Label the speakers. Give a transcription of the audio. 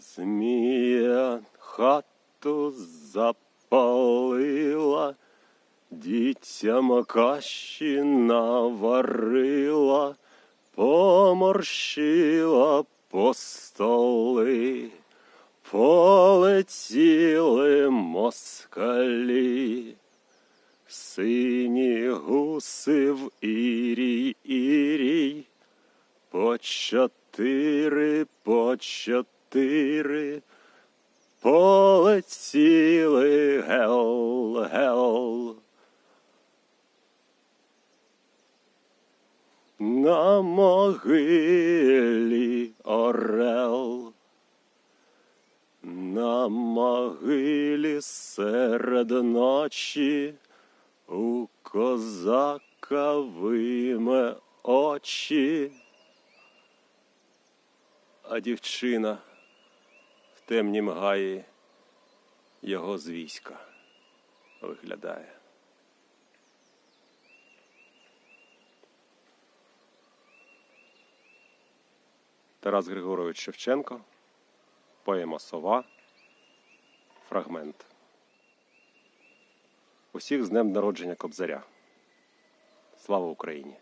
Speaker 1: Змія хату запалила, дітям каші наварила, поморщила по столи, полетіли москалі. Сині гуси в ірій ірій, по чотири, по чотири, полетіли гел, гел. На могилі орел, на могилі серед ночі у козака виме очі, а дівчина темнім гаї його з війська виглядає. Тарас Григорович Шевченко, поема Сова, фрагмент. Усіх з днем народження Кобзаря. Слава Україні!